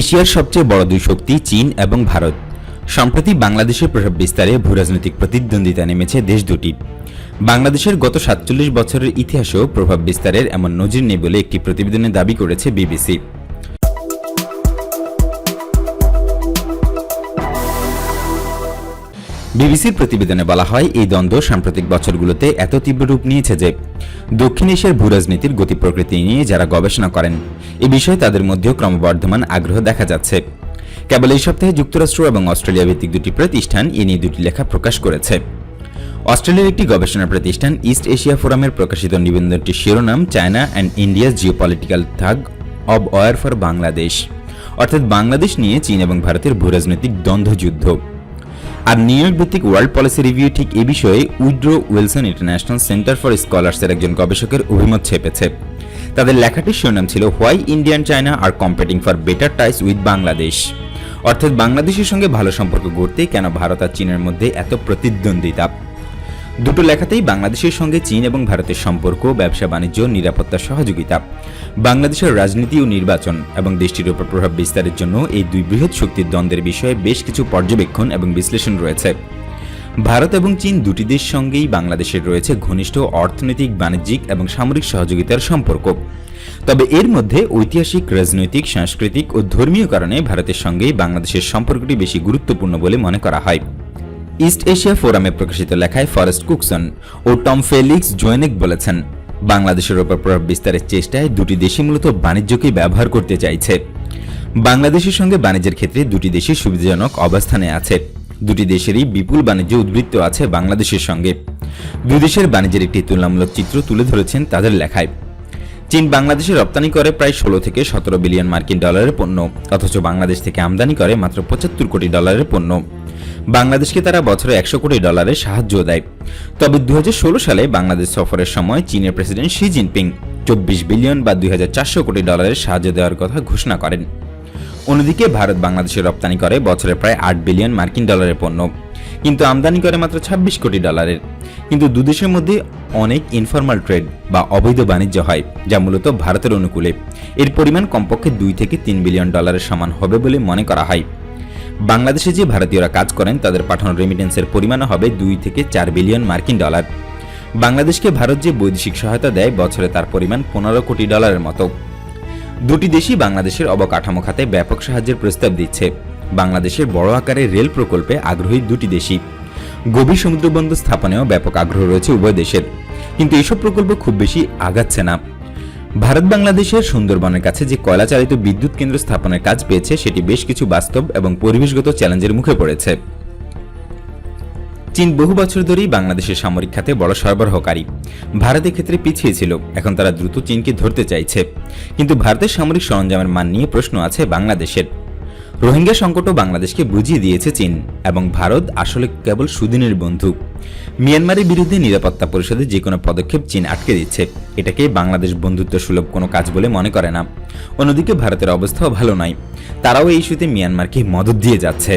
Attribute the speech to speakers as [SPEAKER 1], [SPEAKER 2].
[SPEAKER 1] এশিয়ার সবচেয়ে বড় দুই শক্তি চীন এবং ভারত। সম্প্রতি বাংলাদেশের প্রভাব বিস্তারে ভূরাজনৈতিক প্রতিদ্বন্দ্বিতা নেমেছে দেশ দুটি। বাংলাদেশের গত সাতচল্লিশ বছরের ইতিহাসেও প্রভাব বিস্তারের এমন নজির নেই বলে একটি প্রতিবেদনে দাবি করেছে বিবিসি। বিবিসির প্রতিবেদনে বলা হয়, এই দ্বন্দ্ব সাম্প্রতিক বছরগুলোতে এত তীব্র রূপ নিয়েছে যে দক্ষিণ এশিয়ার ভূরাজনীতির গতি প্রকৃতি নিয়ে যারা গবেষণা করেন, এ বিষয়ে তাদের মধ্যেও ক্রমবর্ধমান আগ্রহ দেখা যাচ্ছে। কেবল এই সপ্তাহে যুক্তরাষ্ট্র এবং অস্ট্রেলিয়া ভিত্তিক দুটি প্রতিষ্ঠান এ নিয়ে দুটি লেখা প্রকাশ করেছে। অস্ট্রেলিয়ার একটি গবেষণা প্রতিষ্ঠান ইস্ট এশিয়া ফোরামের প্রকাশিত নিবেদনটির শিরোনাম, China and India's geopolitical tug of war for Bangladesh, অর্থাৎ বাংলাদেশ নিয়ে চীন এবং ভারতের ভূরাজনৈতিক দ্বন্দ্বযুদ্ধ। আর নিউ ইয়র্ক ভিত্তিক ওয়ার্ল্ড পলিসি রিভিউ ঠিক এ বিষয়ে Woodrow Wilson International Center for স্কলার্সের একজন গবেষকের অভিমত ছেপেছে। তাদের লেখাটির শিরোনাম ছিল, why India and China are competing for better ties with Bangladesh? অর্থাৎ বাংলাদেশের সঙ্গে ভালো সম্পর্ক গড়তে কেন ভারত আর চীনের মধ্যে এত প্রতিদ্বন্দ্বিতা? দুটো লেখাতেই বাংলাদেশের সঙ্গে চীন এবং ভারতের সম্পর্ক, ব্যবসা, বাণিজ্য, নিরাপত্তা, সহযোগিতা। বাংলাদেশের রাজনীতি ও নির্বাচন এবং দেশটির উপর প্রভাব বিস্তারের জন্য এই দুই বৃহৎ শক্তির দ্বন্দ্বের বিষয়ে বেশ কিছু পর্যবেক্ষণ এবং বিশ্লেষণ রয়েছে। ভারত এবং চীন দুটি দেশ সঙ্গেই বাংলাদেশের রয়েছে ঘনিষ্ঠ অর্থনৈতিক, বাণিজ্যিক এবং সামরিক সহযোগিতার সম্পর্ক। তবে এর মধ্যে ঐতিহাসিক, রাজনৈতিক, সাংস্কৃতিক ও ধর্মীয় কারণে ভারতের সঙ্গেই বাংলাদেশের সম্পর্কটি বেশি গুরুত্বপূর্ণ বলে মনে করা হয়। ইস্ট এশিয়া ফোরামে প্রকাশিত লেখায় ফরেস্ট কুকসন ও টম ফেলিক্স জোয়েনেক বলেছেন, বাংলাদেশের ওপর প্রভাব বিস্তারের চেষ্টায় দুটি দেশই মূলত বাণিজ্যকে ব্যবহার করতে চাইছে। বাংলাদেশের সঙ্গে বাণিজ্যের ক্ষেত্রে দুটি দেশই সুবিধাজনক অবস্থানে আছে। দুটি দেশেরই বিপুল বাণিজ্য উদ্বৃত্ত আছে বাংলাদেশের সঙ্গে। দুই দেশের বাণিজ্যের একটি তুলনামূলক চিত্র তুলে ধরেছেন তাদের লেখায়। চীন বাংলাদেশে রপ্তানি করে প্রায় ষোলো থেকে সতেরো বিলিয়ন মার্কিন ডলারের পণ্য, অথচ বাংলাদেশ থেকে আমদানি করে মাত্র পঁচাত্তর কোটি ডলারের পণ্য। বাংলাদেশকে তারা বছরে একশো কোটি ডলারের সাহায্য দেয়। তবে দু হাজার ষোলো সালে বাংলাদেশ সফরের সময় চীনের প্রেসিডেন্ট শি জিনপিং চব্বিশ বিলিয়ন বা দুই হাজার চারশো কোটি ডলারের সাহায্য দেওয়ার কথা ঘোষণা করেন। অন্যদিকে ভারত বাংলাদেশে রপ্তানি করে বছরে প্রায় আট বিলিয়ন মার্কিন ডলারের পণ্য। কিন্তু আমদানি করে মাত্র ছাব্বিশ কোটি ডলারের। কিন্তু দুদেশের মধ্যে অনেক ইনফরমাল ট্রেড বা অবৈধ বাণিজ্য হয়, যা মূলত ভারতের অনুকূলে। এর পরিমাণ কমপক্ষে দুই থেকে তিন বিলিয়ন ডলারের সমান হবে বলে মনে করা হয়। বাংলাদেশে যে ভারতীয়রা কাজ করেন, তাদের পাঠানো রেমিটেন্সের পরিমাণও হবে দুই থেকে চার বিলিয়ন মার্কিন ডলার বাংলাদেশকে ভারত যে বৈদেশিক সহায়তা দেয়, বছরে তার পরিমাণ পনেরো কোটি ডলারের মতো। দুটি দেশই বাংলাদেশের অবকাঠামো খাতে ব্যাপক সাহায্যের প্রস্তাব দিচ্ছে। বাংলাদেশের বড় আকারের রেল প্রকল্পে আগ্রহী দুটি দেশই। গভীর সমুদ্রবন্দর স্থাপনেও ব্যাপক আগ্রহ রয়েছে উভয় দেশের। কিন্তু এসব প্রকল্প খুব বেশি আগাচ্ছে না। ভারত বাংলাদেশের সুন্দরবনের কাছে যে কয়লা চালিত বিদ্যুৎ কেন্দ্র স্থাপনের কাজ পেয়েছে, সেটি বেশ কিছু বাস্তব এবং পরিবেশগত চ্যালেঞ্জের মুখে পড়েছে। চীন বহু বছর ধরেই বাংলাদেশের সামরিক খাতে বড় সরবরাহকারী। ভারতের ক্ষেত্রে পিছিয়ে ছিল, এখন তারা দ্রুত চীনকে ধরতে চাইছে। কিন্তু ভারতের সামরিক সরঞ্জামের মান নিয়ে প্রশ্ন আছে বাংলাদেশের। রোহিঙ্গা সংকটও বাংলাদেশকে বুঝিয়ে দিয়েছে চীন এবং ভারত আসলে কেবল সুদিনের বন্ধু। মিয়ানমারের বিরুদ্ধে নিরাপত্তা পরিষদে যে কোনো পদক্ষেপ চীন আটকে দিচ্ছে, এটাকে বাংলাদেশ বন্ধুত্ব সুলভ কোনো কাজ বলে মনে করে না। অন্যদিকে ভারতের অবস্থাও ভালো নয়। তারাও এই ইস্যুতে মিয়ানমারকে মদত দিয়ে যাচ্ছে।